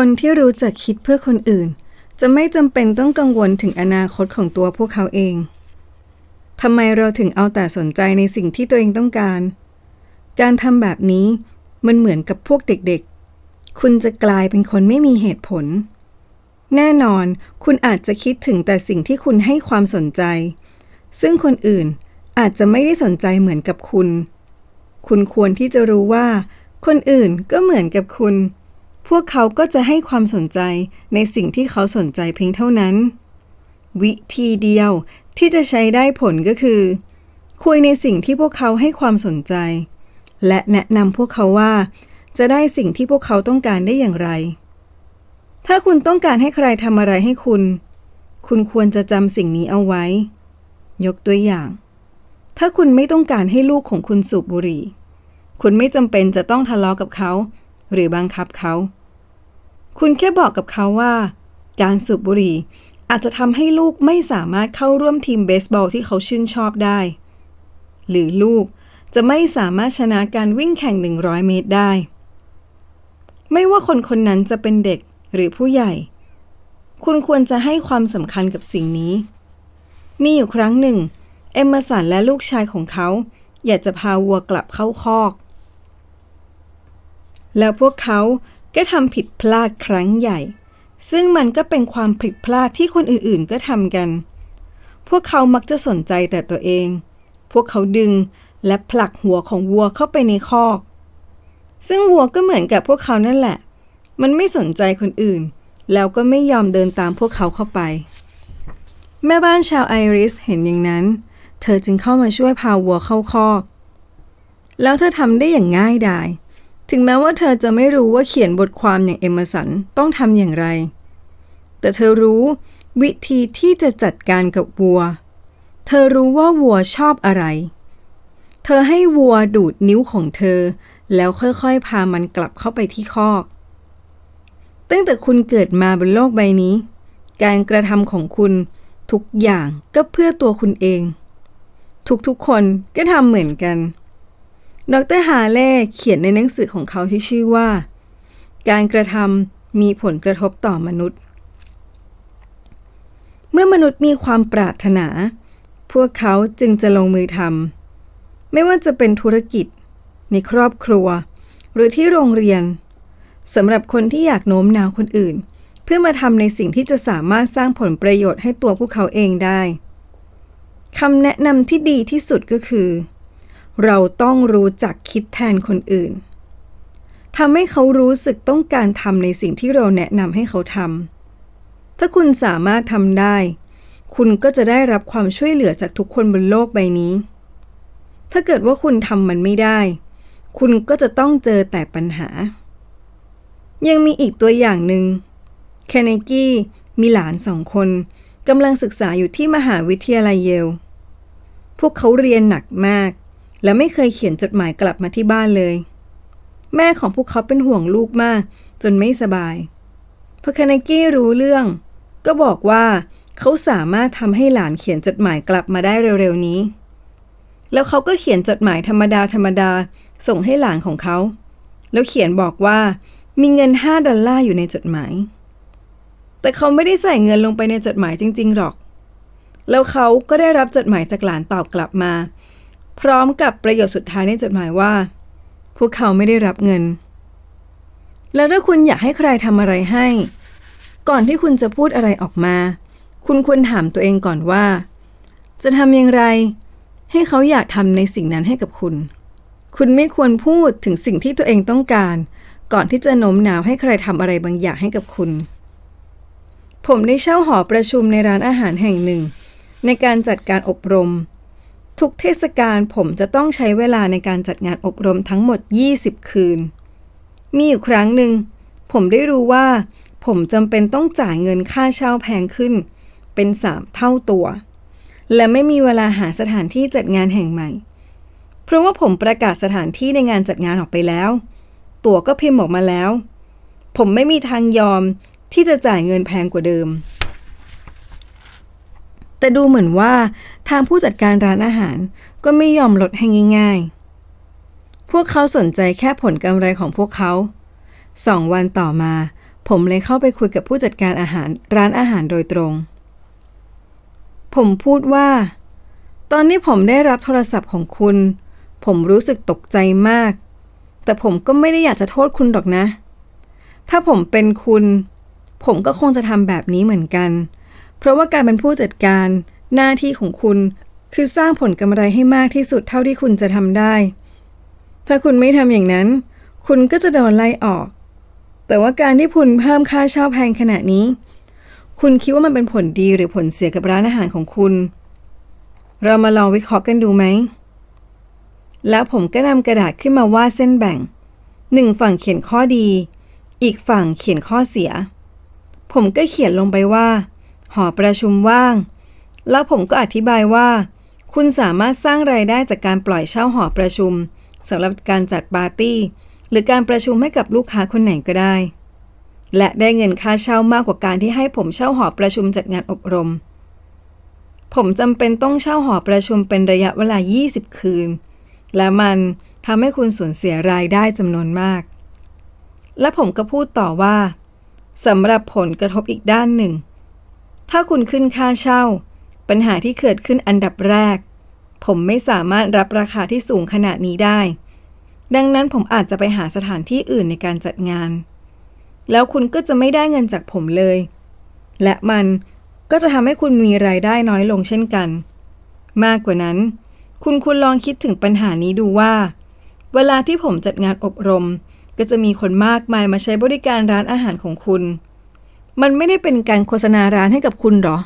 คนที่รู้จักคิดเพื่อคนอื่น จะไม่จำเป็นต้องกังวลถึงอนาคตของตัวพวกเขาเองทำไมเราถึงเอาแต่สนใจในสิ่งที่ตัวเองต้องการ การทำแบบนี้มันเหมือนกับพวกเด็กๆ คุณจะกลายเป็นคนไม่มีเหตุผล แน่นอนคุณอาจจะคิดถึงแต่สิ่งที่คุณให้ความสนใจ ซึ่งคนอื่นอาจจะไม่ได้สนใจเหมือนกับคุณ คุณควรที่จะรู้ว่า คนอื่นก็เหมือนกับคุณ พวกเขาก็จะให้ความสนใจในสิ่งที่เขาสนใจเพียงเท่านั้น วิธีเดียวที่จะใช้ได้ผลก็คือ คุยในสิ่งที่พวกเขาให้ความสนใจ และแนะนำพวกเขาว่า จะได้สิ่งที่พวกเขาต้องการได้อย่างไร ถ้าคุณต้องการให้ใครทำอะไรให้คุณ คุณควรจะจำสิ่งนี้เอาไว้ ยกตัวอย่าง ถ้าคุณไม่ต้องการให้ลูกของคุณสูบบุหรี่ คุณไม่จำเป็นจะต้องทะเลาะกับเขาหรือบังคับเขา คุณแค่บอกกับเขาว่า การสูบบุหรี่อาจจะทำให้ลูกไม่สามารถเข้าร่วมทีมเบสบอลที่เขาชื่นชอบได้ หรือลูกจะไม่สามารถชนะการวิ่งแข่ง 100 เมตรได้ ไม่ว่าคนคนนั้นจะเป็นเด็กหรือผู้ใหญ่ คุณควรจะให้ความสำคัญกับสิ่งนี้ มีอยู่ครั้งหนึ่ง เอมมอร์สันและลูกชายของเขา อยากจะพาวัวกลับเข้าคอก แล้วพวกเขา ก็ทำผิดพลาดครั้งใหญ่ ซึ่งมันก็เป็นความผิดพลาดที่คนอื่นๆก็ทำกัน พวกเขามักจะสนใจแต่ตัวเอง พวกเขาดึงและผลักหัวของวัวเข้าไปในคอก ซึ่งวัวก็เหมือนกับพวกเขานั่นแหละ มันไม่สนใจคนอื่น แล้วก็ไม่ยอมเดินตามพวกเขาเข้าไป แม่บ้านชาวไอริสเห็นอย่างนั้น เธอจึงเข้ามาช่วยพาวัวเข้าคอก แล้วเธอทำได้อย่างง่ายดาย ถึงแม้ว่าเธอจะไม่รู้ว่าเขียนบทความอย่างเอมเมอร์สันต้องทำอย่างไร แต่เธอรู้วิธีที่จะจัดการกับวัว เธอรู้ว่าวัวชอบอะไร เธอให้วัวดูดนิ้วของเธอ แล้วค่อยๆ พามันกลับเข้าไปที่คอก ตั้งแต่คุณเกิดมาบนโลกใบนี้ การกระทำของคุณทุกอย่างก็เพื่อตัวคุณเอง ทุกๆคนก็ทำเหมือนกัน ดรฮาเล่เขียนในหนังสือของเขาที่ชื่อว่า การกระทำมีผลกระทบต่อมนุษย์ เมื่อมนุษย์มีความปรารถนา พวกเขาจึงจะลงมือทำไม่ว่าจะเป็นธุรกิจ ในครอบครัว หรือที่โรงเรียนสำหรับคนที่อยากโน้มน้าวคนอื่น เพื่อมาทำในสิ่งที่จะสามารถสร้างผลประโยชน์ให้ตัวพวกเขาเองได้คำแนะนำที่ดีที่สุดก็คือ เราต้องรู้จักคิดแทนคนอื่นทำให้เขารู้สึกต้องการทำในสิ่งที่เราแนะนำให้เขาทำถ้าคุณสามารถทำได้ คุณก็จะได้รับความช่วยเหลือจากทุกคนบนโลกใบนี้ ถ้าเกิดว่าคุณทำมันไม่ได้ คุณก็จะต้องเจอแต่ปัญหา ยังมีอีกตัวอย่างหนึ่งแคนเนกี้มีหลานสองคนกำลังศึกษาอยู่ที่มหาวิทยาลัยเยล พวกเขาเรียนหนักมาก และไม่เคยเขียนจดหมายกลับมาที่บ้านเลย แม่ของพวกเขาเป็นห่วงลูกมาก จนไม่สบายพอแคนเนกี้รู้เรื่อง ก็บอกว่าเขาสามารถทำให้หลานเขียนจดหมายกลับมาได้เร็วๆนี้ แล้วเขาก็เขียนจดหมายธรรมดาธรรมดาส่งให้หลานของเขา แล้วเขียนบอกว่ามีเงิน 5 ดอลลาร์อยู่ในจดหมาย แต่เขาไม่ได้ใส่เงินลงไปในจดหมายจริง ๆ หรอก แล้วเขาก็ได้รับจดหมายจากหลานตอบกลับมา พร้อมกับประโยชน์สุดท้ายในจดหมายว่า พวกเขาไม่ได้รับเงิน แล้วถ้าคุณอยากให้ใครทำอะไรให้ ก่อนที่คุณจะพูดอะไรออกมา คุณควรถามตัวเองก่อนว่า จะทำอย่างไร ให้เขาอยากทำในสิ่งนั้นให้กับคุณ คุณไม่ควรพูดถึงสิ่งที่ตัวเองต้องการ ก่อนที่จะโน้มน้าวให้ใครทำอะไรบางอย่างให้กับคุณ ผมได้เช่าหอประชุมในร้านอาหารแห่งหนึ่ง ในการจัดการอบรม ทุกเทศกาลผมจะต้องใช้เวลาในการจัดงานอบรมทั้งหมด 20 คืน มีอยู่ครั้งหนึ่ง ผมได้รู้ว่า ผมจำเป็นต้องจ่ายเงินค่าเช่าแพงขึ้น เป็นสามเท่าตัว และไม่มีเวลาหาสถานที่จัดงานแห่งใหม่ เพราะว่าผมประกาศสถานที่ในงานจัดงานออกไปแล้ว ตั๋วก็พิมพ์ออกมาแล้ว ผมไม่มีทางยอมที่จะจ่ายเงินแพงกว่าเดิม แต่ดูเหมือนว่าทางผู้จัดการร้านอาหารก็ไม่ยอมลดให้ง่ายๆ พวกเขาสนใจแค่ผลกำไรของพวกเขา สองวันต่อมา ผมเลยเข้าไปคุยกับผู้จัดการอาหารร้านอาหารโดยตรง ผมพูดว่า ตอนนี้ผมได้รับโทรศัพท์ของคุณ ผมรู้สึกตกใจมาก แต่ผมก็ไม่ได้อยากจะโทษคุณหรอกนะ ถ้าผมเป็นคุณ ผมก็คงจะทำแบบนี้เหมือนกันเพราะว่าการเป็นผู้จัดการหน้าที่ของคุณ คือสร้างผลกำไรให้มากที่สุดเท่าที่คุณจะทำได้ ถ้าคุณไม่ทำอย่างนั้น คุณก็จะโดนไล่ออก แต่ว่าการที่คุณเพิ่มค่าเช่าแพงขนาดนี้ คุณคิดว่ามันเป็นผลดีหรือผลเสียกับร้านอาหารของคุณ เรามาลองวิเคราะห์กันดูไหม แล้วผมก็นำกระดาษขึ้นมาวาดเส้นแบ่งหนึ่งฝั่งเขียนข้อดี อีกฝั่งเขียนข้อเสีย ผมก็เขียนลงไปว่า หอประชุมว่าง แล้วผมก็อธิบายว่า คุณสามารถสร้างรายได้จากการปล่อยเช่าหอประชุมสำหรับการจัดปาร์ตี้ หรือการประชุมให้กับลูกค้าคนไหนก็ได้ และได้เงินค่าเช่ามากกว่าการที่ให้ผมเช่าหอประชุมจัดงานอบรม ผมจำเป็นต้องเช่าหอประชุมเป็นระยะเวลา 20 คืน และมันทำให้คุณสูญเสียรายได้จำนวนมาก และผมก็พูดต่อว่าสำหรับผลกระทบอีกด้านหนึ่ง ถ้าคุณขึ้นค่าเช่า ปัญหาที่เกิดขึ้นอันดับแรก ผมไม่สามารถรับราคาที่สูงขนาดนี้ได้ ดังนั้นผมอาจจะไปหาสถานที่อื่นในการจัดงาน แล้วคุณก็จะไม่ได้เงินจากผมเลย และมันก็จะทำให้คุณมีรายได้น้อยลงเช่นกัน มากกว่านั้น คุณควรลองคิดถึงปัญหานี้ดูว่า เวลาที่ผมจัดงานอบรม ก็จะมีคนมากมายมาใช้บริการร้านอาหารของคุณ มันไม่ได้เป็นการโฆษณาร้านให้กับคุณหรอ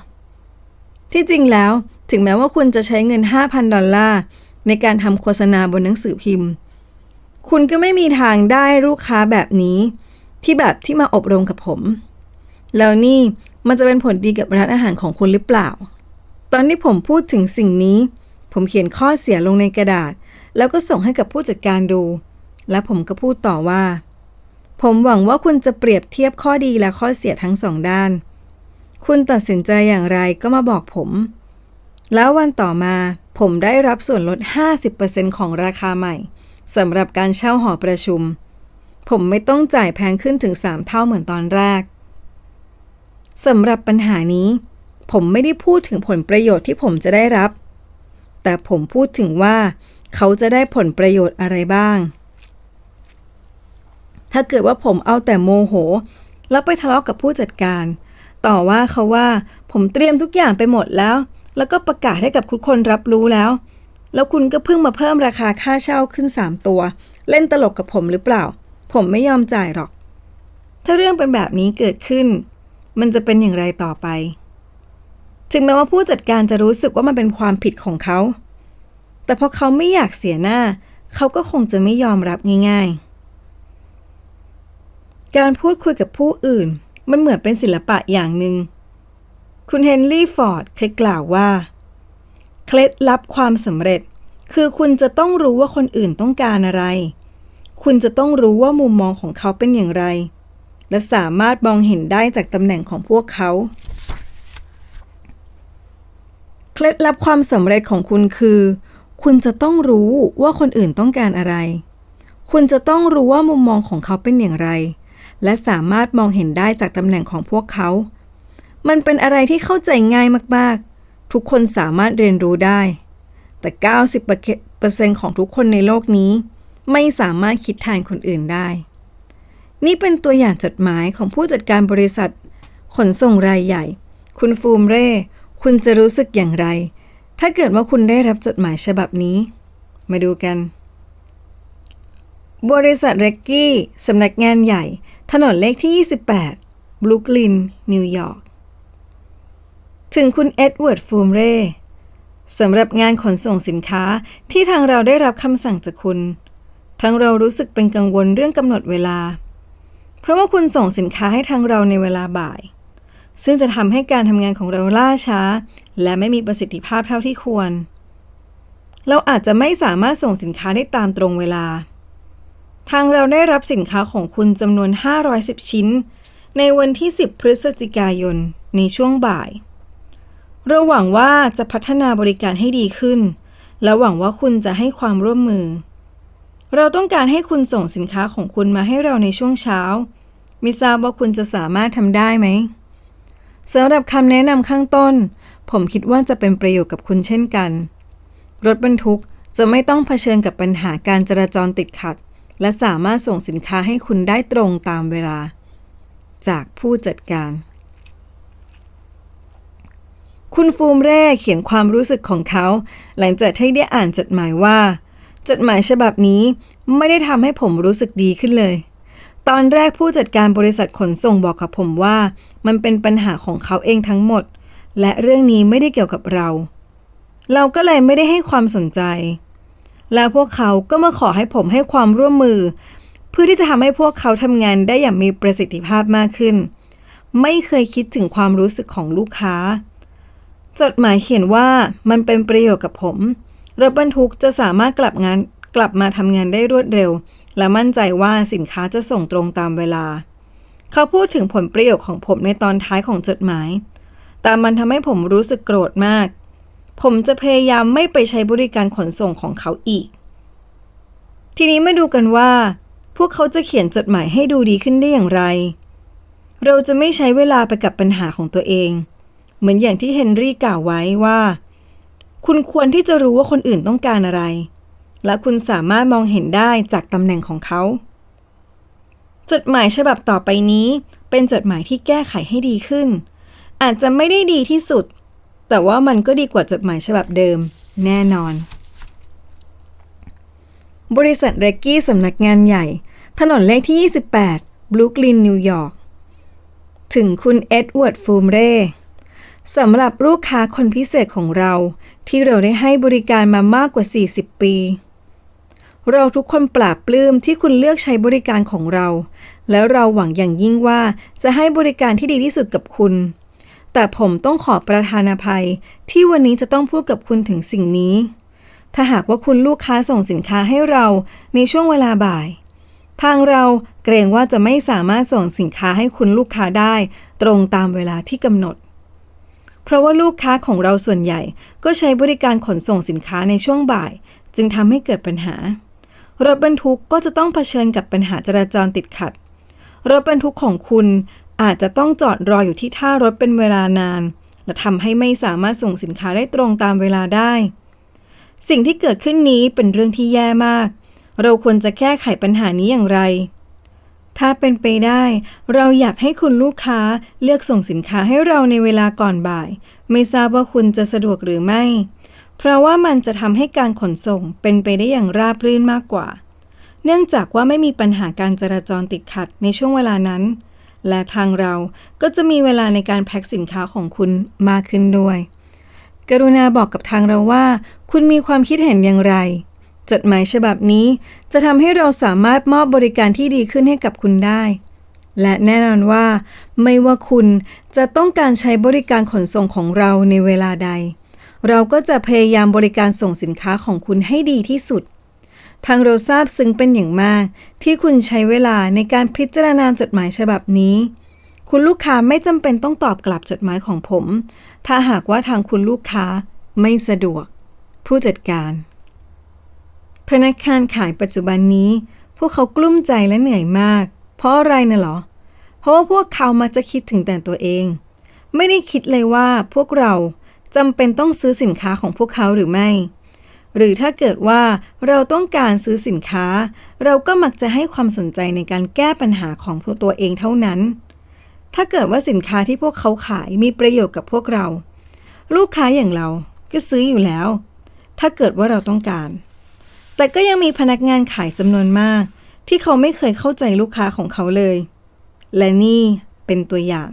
ที่จริงแล้วถึงแม้ว่าคุณจะใช้เงิน 5,000 ดอลลาร์ในการทำโฆษณาบนหนังสือพิมพ์ คุณก็ไม่มีทางได้ลูกค้าแบบนี้ ที่แบบที่มาอบรมกับผม แล้วนี่มันจะเป็นผลดีกับร้านอาหารของคุณหรือเปล่า ตอนที่ผมพูดถึงสิ่งนี้ ผมเขียนข้อเสียลงในกระดาษ แล้วก็ส่งให้กับผู้จัดการดู และผมก็พูดต่อว่า ผมหวังว่าคุณจะเปรียบเทียบข้อดีและข้อเสียทั้งสองด้าน คุณตัดสินใจอย่างไรก็มาบอกผม แล้ววันต่อมาผมได้รับส่วนลด 50%ของราคาใหม่สำหรับการเช่าหอประชุม ผมไม่ต้องจ่ายแพงขึ้นถึง 3 เท่าเหมือนตอนแรกสำหรับปัญหานี้ ผมไม่ได้พูดถึงผลประโยชน์ที่ผมจะได้รับ แต่ผมพูดถึงว่า เขาจะได้ผลประโยชน์อะไรบ้าง ถ้าเกิดว่าผมเอาแต่โมโห แล้วไปทะเลาะกกับผู้จัดการ ต่อว่าเขาว่าผมเตรียมทุกอย่างไปหมดแล้ว แล้วก็ประกาศให้กับทุกคนรับรู้แล้ว แล้วคุณก็เพิ่งมาเพิ่มราคาค่าเช่าขึ้น 3 ตัว เล่นตลกกับผมหรือเปล่า ผมไม่ยอมจ่ายหรอก ถ้าเรื่องเป็นแบบนี้เกิดขึ้น มันจะเป็นอย่างไรต่อไป ถึงแม้ว่าผู้จัดการจะรู้สึกว่ามันเป็นความผิดของเขา แต่พอเขาไม่อยากเสียหน้า เขาก็คงจะไม่ยอมรับง่าย ๆ การพูดคุยกับผู้อื่น มันเหมือนเป็นศิลปะอย่างหนึ่ง คุณเฮนรี่ฟอร์ดเคยกล่าวว่า เคล็ดลับความสำเร็จ คือคุณจะต้องรู้ว่าคนอื่นต้องการอะไร คุณจะต้องรู้ว่ามุมมองของเขาเป็นอย่างไร และสามารถมองเห็นได้จากตำแหน่งของพวกเขา เคล็ดลับความสำเร็จของคุณคือ คุณจะต้องรู้ว่าคนอื่นต้องการอะไรคุณจะต้องรู้ว่ามุมมองของเขาเป็นอย่างไร และสามารถมองเห็นได้จากตำแหน่งของพวกเขา มันเป็นอะไรที่เข้าใจง่ายมากๆ ทุกคนสามารถเรียนรู้ได้ แต่ 90%ของทุกคนในโลกนี้ ไม่สามารถคิดแทนคนอื่นได้ นี่เป็นตัวอย่างจดหมายของผู้จัดการบริษัท ขนส่งรายใหญ่ คุณฟูมเร่ คุณจะรู้สึกอย่างไร ถ้าเกิดว่าคุณได้รับจดหมายฉบับนี้ มาดูกัน บริษัทเรกกี้สำนักงานใหญ่ ถนนเลขที่ 28บรุกลิน นิวยอร์ก ถึงคุณเอ็ดเวิร์ดฟูมเร่สำหรับงานขนส่งสินค้าที่ทางเราได้รับคำสั่งจากคุณ ทั้งเรารู้สึกเป็นกังวลเรื่องกำหนดเวลา เพราะว่าคุณส่งสินค้าให้ทางเราในเวลาบ่าย ซึ่งจะทำให้การทำงานของเราล่าช้า และไม่มีประสิทธิภาพเท่าที่ควร เราอาจจะไม่สามารถส่งสินค้าได้ตามตรงเวลา ทางเราได้รับสินค้าของคุณจำนวน 510 ชิ้น ในวันที่ 10 พฤศจิกายน ในช่วงบ่าย เราหวังว่าจะพัฒนาบริการให้ดีขึ้น และหวังว่าคุณจะให้ความร่วมมือ เราต้องการให้คุณส่งสินค้าของคุณมาให้เราในช่วงเช้าไม่ทราบว่าคุณจะสามารถทำได้ไหมสำหรับคำแนะนำข้างต้น ผมคิดว่าจะเป็นประโยชน์กับคุณเช่นกัน รถบรรทุกจะไม่ต้องเผชิญกับปัญหาการจราจรติดขัด และสามารถส่งสินค้าให้คุณได้ตรงตามเวลา จากผู้จัดการ คุณฟูมเร่เขียนความรู้สึกของเขา หลังจากที่ได้อ่านจดหมายว่า จดหมายฉบับนี้ไม่ได้ทำให้ผมรู้สึกดีขึ้นเลย ตอนแรกผู้จัดการบริษัทขนส่งบอกกับผมว่า มันเป็นปัญหาของเขาเองทั้งหมด และเรื่องนี้ไม่ได้เกี่ยวกับเรา เราก็เลยไม่ได้ให้ความสนใจ แล้วพวกเขาก็มาขอให้ผมให้ความร่วมมือ เพื่อที่จะทำให้พวกเขาทำงานได้อย่างมีประสิทธิภาพมากขึ้น ไม่เคยคิดถึงความรู้สึกของลูกค้า จดหมายเขียนว่ามันเป็นประโยชน์กับผมรถบรรทุกจะสามารถกลับงานกลับมาทำงานได้รวดเร็ว และมั่นใจว่าสินค้าจะส่งตรงตามเวลา เขาพูดถึงผลประโยชน์ของผมในตอนท้ายของจดหมาย แต่มันทำให้ผมรู้สึกโกรธมาก ผมจะพยายามไม่ไปใช้บริการขนส่งของเขาอีก ทีนี้มาดูกันว่า พวกเขาจะเขียนจดหมายให้ดูดีขึ้นได้อย่างไร เราจะไม่ใช้เวลาไปกับปัญหาของตัวเอง เหมือนอย่างที่เฮนรี่กล่าวไว้ว่า คุณควรที่จะรู้ว่าคนอื่นต้องการอะไร และคุณสามารถมองเห็นได้จากตำแหน่งของเขา จดหมายฉบับต่อไปนี้ เป็นจดหมายที่แก้ไขให้ดีขึ้น อาจจะไม่ได้ดีที่สุด แต่ว่ามันก็ดีกว่าจดหมายฉบับเดิม แน่นอน บริษัทเรกกี้สำนักงานใหญ่ ถนนเลขที่ 28 บลูคลิน นิวยอร์ก ถึงคุณเอ็ดเวิร์ดฟูมเร่สำหรับลูกค้าคนพิเศษของเรา ที่เราได้ให้บริการมามากกว่า 40 ปี เราทุกคนปราบปลื้มที่คุณเลือกใช้บริการของเรา แล้วเราหวังอย่างยิ่งว่าจะให้บริการที่ดีที่สุดกับคุณ แต่ผมต้องขอประทานอภัย ที่วันนี้จะต้องพูดกับคุณถึงสิ่งนี้ ถ้าหากว่าคุณลูกค้าส่งสินค้าให้เราในช่วงเวลาบ่าย ทางเราเกรงว่าจะไม่สามารถส่งสินค้าให้คุณลูกค้าได้ ตรงตามเวลาที่กำหนด เพราะว่าลูกค้าของเราส่วนใหญ่ก็ใช้บริการขนส่งสินค้าในช่วงบ่าย จึงทำให้เกิดปัญหา รถบรรทุกก็จะต้องเผชิญกับปัญหาจราจรติดขัดรถบรรทุกของคุณ อาจจะต้องจอดรออยู่ที่ท่ารถเป็นเวลานาน และทำให้ไม่สามารถส่งสินค้าได้ตรงตามเวลาได้ สิ่งที่เกิดขึ้นนี้เป็นเรื่องที่แย่มาก เราควรจะแก้ไขปัญหานี้อย่างไร ถ้าเป็นไปได้ เราอยากให้คุณลูกค้าเลือกส่งสินค้าให้เราในเวลาก่อนบ่าย ไม่ทราบว่าคุณจะสะดวกหรือไม่ เพราะว่ามันจะทำให้การขนส่งเป็นไปได้อย่างราบรื่นมากกว่า เนื่องจากว่าไม่มีปัญหาการจราจรติดขัดในช่วงเวลานั้น และทางเราก็จะมีเวลาในการแพ็คสินค้าของคุณมากขึ้นด้วย กรุณาบอกกับทางเราว่า คุณมีความคิดเห็นอย่างไร จดหมายฉบับนี้จะทำให้เราสามารถมอบบริการที่ดีขึ้นให้กับคุณได้ และแน่นอนว่า ไม่ว่าคุณจะต้องการใช้บริการขนส่งของเราในเวลาใด เราก็จะพยายามบริการส่งสินค้าของคุณให้ดีที่สุด ทางเราทราบซึ้งเป็นอย่างมาก ที่คุณใช้เวลาในการพิจารณาจดหมายฉบับนี้ คุณลูกค้าไม่จำเป็นต้องตอบกลับจดหมายของผม ถ้าหากว่าทางคุณลูกค้าไม่สะดวก ผู้จัดการ พนักงานขายปัจจุบันนี้ พวกเขากลุ้มใจและเหนื่อยมาก เพราะอะไรน่ะเหรอ เพราะว่าพวกเขามักจะคิดถึงแต่ตัวเอง ไม่ได้คิดเลยว่าพวกเราจำเป็นต้องซื้อสินค้าของพวกเขาหรือไม่ หรือถ้าเกิดว่าเราต้องการซื้อสินค้า เราก็มักจะให้ความสนใจในการแก้ปัญหาของตัวเองเท่านั้น ถ้าเกิดว่าสินค้าที่พวกเขาขายมีประโยชน์กับพวกเรา ลูกค้าอย่างเราก็ซื้ออยู่แล้ว ถ้าเกิดว่าเราต้องการ แต่ก็ยังมีพนักงานขายจำนวนมาก ที่เขาไม่เคยเข้าใจลูกค้าของเขาเลย และนี่เป็นตัวอย่าง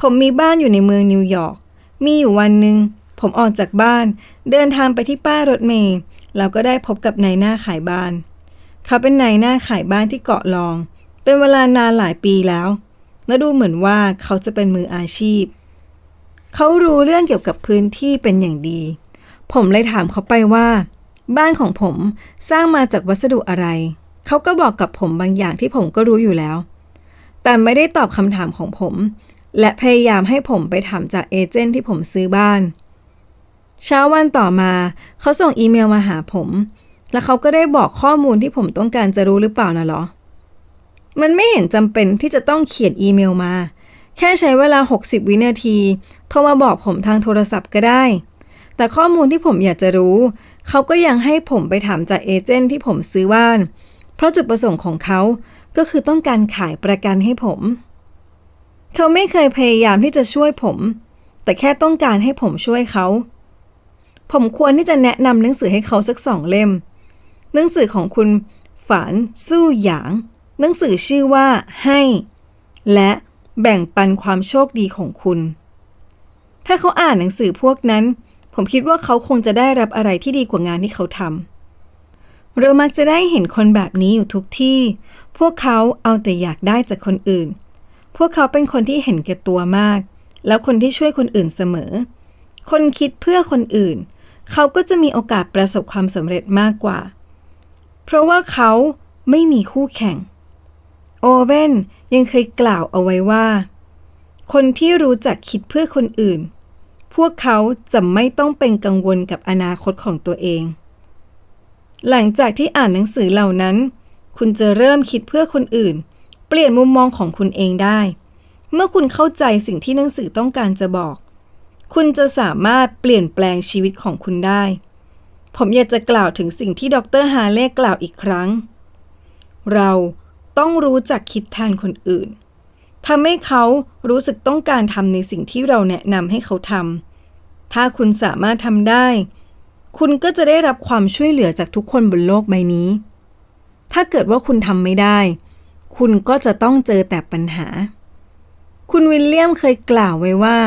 ผมมีบ้านอยู่ในเมืองนิวยอร์กมีอยู่วันหนึ่ง ผมออกจากบ้าน เดินทางไปที่ป้ายรถเมล์แล้วก็ได้พบกับนายหน้าขายบ้าน เขาเป็นนายหน้าขายบ้านที่เกาะลอง เป็นเวลานานหลายปีแล้ว และดูเหมือนว่าเขาจะเป็นมืออาชีพ เขารู้เรื่องเกี่ยวกับพื้นที่เป็นอย่างดี ผมเลยถามเขาไปว่า บ้านของผมสร้างมาจากวัสดุอะไร เขาก็บอกกับผมบางอย่างที่ผมก็รู้อยู่แล้ว แต่ไม่ได้ตอบคำถามของผม และพยายามให้ผมไปถามจากเอเจนต์ที่ผมซื้อบ้านเเช้าวันต่อมา เขาส่งอีเมลมาหาผม และเขาก็ได้บอกข้อมูลที่ผมต้องการจะรู้หรือเปล่านะเหรอ มันไม่เห็นจำเป็นที่จะต้องเขียนอีเมลมา แค่ใช้เวลา 60 วินาที โทรมาบอกผมทางโทรศัพท์ก็ได้ แต่ข้อมูลที่ผมอยากจะรู้ เขาก็ยังให้ผมไปถามจากเอเจนต์ที่ผมซื้อบ้าน เพราะจุดประสงค์ของเขาก็คือต้องการขายประกันให้ผม เขาไม่เคยพยายามที่จะช่วยผม แต่แค่ต้องการให้ผมช่วยเขา ผมควรที่จะแนะนำหนังสือให้เขาสักสองเล่ม หนังสือของคุณฝานสู้หยาง หนังสือชื่อว่าให้ และแบ่งปันความโชคดีของคุณ ถ้าเขาอ่านหนังสือพวกนั้น ผมคิดว่าเขาคงจะได้รับอะไรที่ดีกว่างานที่เขาทำเรามักจะได้เห็นคนแบบนี้อยู่ทุกที่ พวกเขาเอาแต่อยากได้จากคนอื่น พวกเขาเป็นคนที่เห็นแก่ตัวมาก แล้วคนที่ช่วยคนอื่นเสมอ คนคิดเพื่อคนอื่น เขาก็จะมีโอกาสประสบความสำเร็จมากกว่า เพราะว่าเขาไม่มีคู่แข่ง โอเว่นยังเคยกล่าวเอาไว้ว่า คนที่รู้จักคิดเพื่อคนอื่น พวกเขาจะไม่ต้องเป็นกังวลกับอนาคตของตัวเอง หลังจากที่อ่านหนังสือเหล่านั้น คุณจะเริ่มคิดเพื่อคนอื่น เปลี่ยนมุมมองของคุณเองได้ เมื่อคุณเข้าใจสิ่งที่หนังสือต้องการจะบอก คุณจะสามารถเปลี่ยนแปลงชีวิตของคุณได้ ผมอยากจะกล่าวถึงสิ่งที่ดรฮาเล่กล่าวอีกครั้ง เราต้องรู้จักคิดแทนคนอื่นทำให้เขารู้สึกต้องการทำในสิ่งที่เราแนะนำให้เขาทำ ถ้าคุณสามารถทำได้ คุณก็จะได้รับความช่วยเหลือจากทุกคนบนโลกใบนี้ ถ้าเกิดว่าคุณทำไม่ได้ คุณก็จะต้องเจอแต่ปัญหา คุณวิลเลียมเคยกล่าวไว้ว่า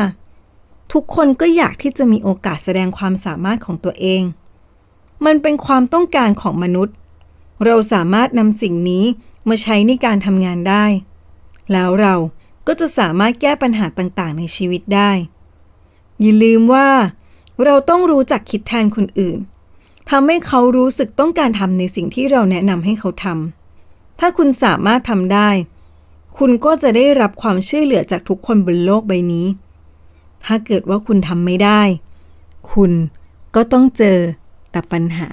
ทุกคนก็อยากที่จะมีโอกาสแสดงความสามารถของตัวเอง มันเป็นความต้องการของมนุษย์ เราสามารถนำสิ่งนี้มาใช้ในการทำงานได้ แล้วเราก็จะสามารถแก้ปัญหาต่างๆ ในชีวิตได้ อย่าลืมว่า เราต้องรู้จักคิดแทนคนอื่นทำให้เขารู้สึกต้องการทำในสิ่งที่เราแนะนำให้เขาทำ ถ้าคุณสามารถทำได้ คุณก็จะได้รับความช่วยเหลือจากทุกคนบนโลกใบนี้ ถ้าเกิดว่าคุณทำไม่ได้ คุณก็ต้องเจอแต่ปัญหา